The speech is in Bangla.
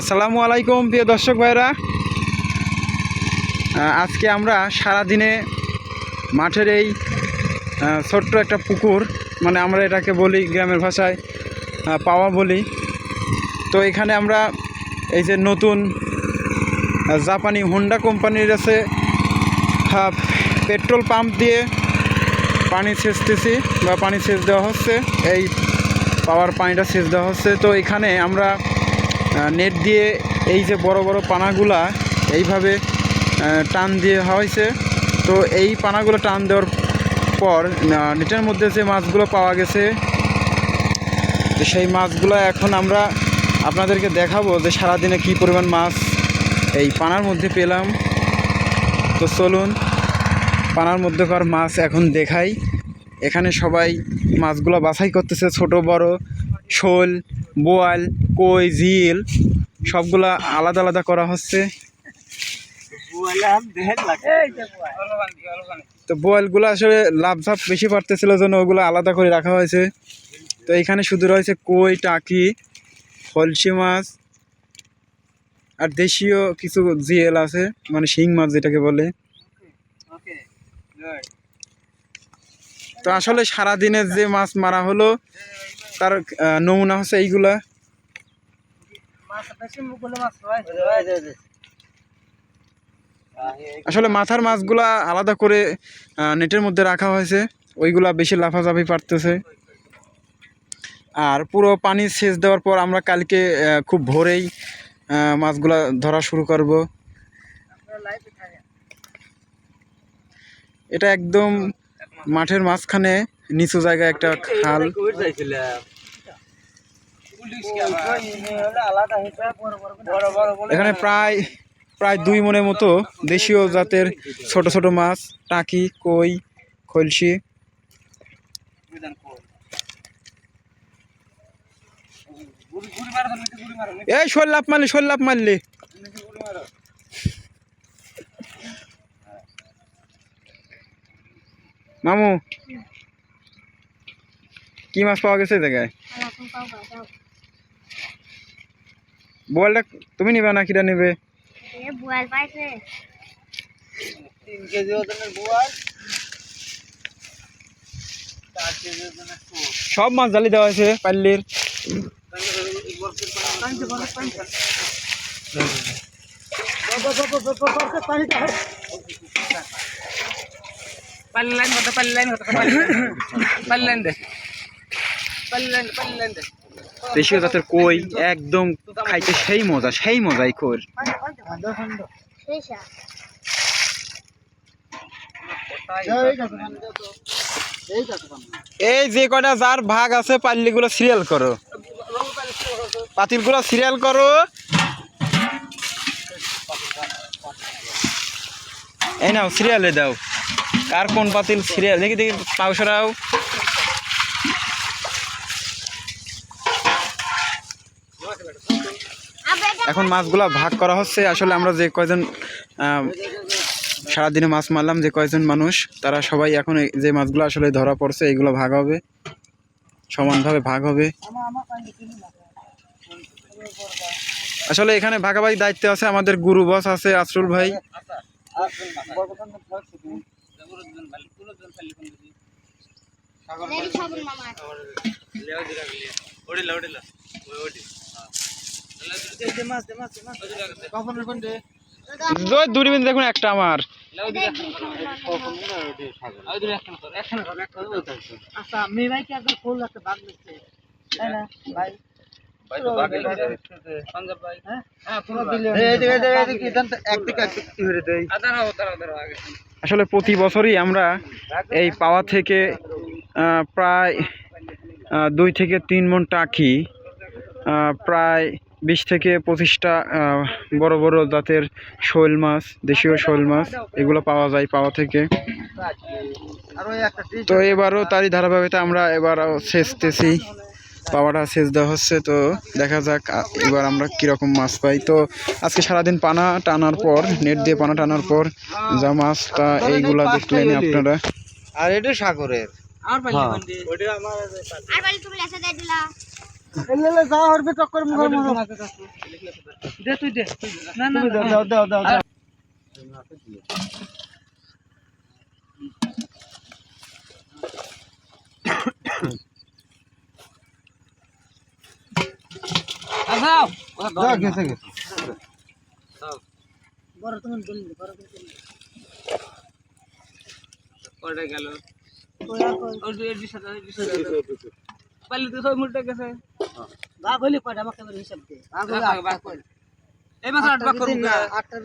আসসালামু আলাইকুম, প্রিয় দর্শক ভাইরা আজকে আমরা সারা দিনে মাঠের এই ছোট্ট একটা পুকুর মানে আমরা এটাকে বলি গ্রামের ভাষায় পাওয়া বলি। তো এখানে আমরা এই যে নতুন জাপানি হোন্ডা কোম্পানির আছে পেট্রোল পাম্প দিয়ে পানি সেচতেছি, বা পানি সেচ দেওয়া হচ্ছে, এই পাওয়ার পানিটা সেচ দেওয়া হচ্ছে। তো এখানে আমরা নেট দিয়ে এই যে বড় বড় পানাগুলা এইভাবে টান দিয়ে হয়েছে তো এই পানাগুলো টান দেওয়ার পর নেটের মধ্যে যে মাছগুলো পাওয়া গেছে সেই মাছগুলো এখন আমরা আপনাদেরকে দেখাবো যে সারাদিনে কী পরিমাণ মাছ এই পানার মধ্যে পেলাম। তো চলুন, পানার মধ্যেকার মাছ এখন দেখাই। এখানে সবাই মাছগুলো বাছাই করতেছে, ছোট, বড়। শোল, বোয়াল, কই, ঝিল সবগুলা আলাদা আলাদা করা হচ্ছে। তো বোয়ালগুলো আসলে লাভ ঝাপ বেশি পারতেছিল জন্য ওগুলো আলাদা করে রাখা হয়েছে। তো এখানে শুধু রয়েছে কই, টাকি ফলসি মাছ আর দেশীয় কিছু জিএল আছে মানে শিং মাছ যেটাকে বলে। তো আসলে সারাদিনের যে মাছ মারা হলো তার নমুনা হচ্ছে এইগুলা? আসলে মাথার মাছগুলা আলাদা করে নেটের মধ্যে রাখা হয়েছে। ওইগুলা বেশি লাফাজাফি পারতেছে। আর পুরো পানি সেচ দেওয়ার পর আমরা কালকে খুব ভোরেই মাছগুলা ধরা শুরু করব। এটা একদম মাঠের মাঝখানে, নিচু জায়গায় একটা খাল। এখানে প্রায় প্রায় দুই মনের মতো দেশীয় জাতের ছোট ছোট মাছ টাকি কই খলসি। এই শোল লাভ মারলি। শোল লাভ মারলি মামু কি মাছ পাওয়া গেছে এই জায়গায়? বোয়ালটা তুমি নেবে না কিরা নেবে? বোয়াল মাছ জালি কেজি ওজনের বোয়াল পাল্লি লাইন জালি দেওয়া হয়েছে লাইন பல்லன் பல்லன் பல்லன் பல்லன் பல்லன் பல்லன் দেশীয় জাতের কই, একদম খাইতে সেই মজা, সেই মজাই কর এই যে কটা যার ভাগ আছে, পাল্লিগুলো সিরিয়াল করো। পাতিলগুলো সিরিয়াল করো। এই নাও সিরিয়ালে দাও। কার কোন পাতিল সিরিয়াল দেখি দেখি পাউসরাও এখন মাছগুলো ভাগ করা হচ্ছে। আসলে আমরা যে কয়জন সারাদিনে মাছ মারলাম যে কয়জন মানুষ তারা সবাই এখন এই যে মাছগুলো আসলে ধরা পড়ছে এগুলো ভাগ হবে। সমানভাবে ভাগ হবে। আসলে এখানে ভাগাভাগি দায়িত্বে আছে আমাদের গুরু বস আছে আসরুল ভাই। দূরবীন দেখুন একটা আমার। আসলে প্রতি বছরই আমরা এই পাওয়া থেকে প্রায় দুই থেকে তিন মন টাকি প্রায় বিশ থেকে পঁচিশটা বড় বড় জাতের শোল মাছ দেশীয় শোল মাছ এগুলো পাওয়া যায় পাওয়া থেকে। তো এবারও তারই ধারাবাহিকতা আমরা এবার সেচতেছি। পাওয়াটা সেচ দেওয়া হচ্ছে তো দেখা যাক এবার আমরা কীরকম মাছ পাই। তো আজকে সারাদিন পানা টানার পর নেট দিয়ে পানা টানার পর যা মাছটা এইগুলা দেখলেন আপনারা। আর এটা সাগরের। আর পাইলি হ্যাঁ। বন্ডি আর বাড়ি তুমি লেসা দেয় দিলা এলে এলে যা হরবে টক্কর মুখের মতো দে তুই দে। না না দাও দাও দাও দাও আসাও যা গেছে গেছে। বড় তুমি বললি বড় তুমি ওটা গেল? ওই যে বিশ হাজার বিশ হাজার পারলে তো সব মুলটা গেছে। ভাগ হইলে কয়টা আমাকে এবার হিসাব দে ভাগ হইলে আট ভাগ কর এই মাসে আট ভাগ করব আটটার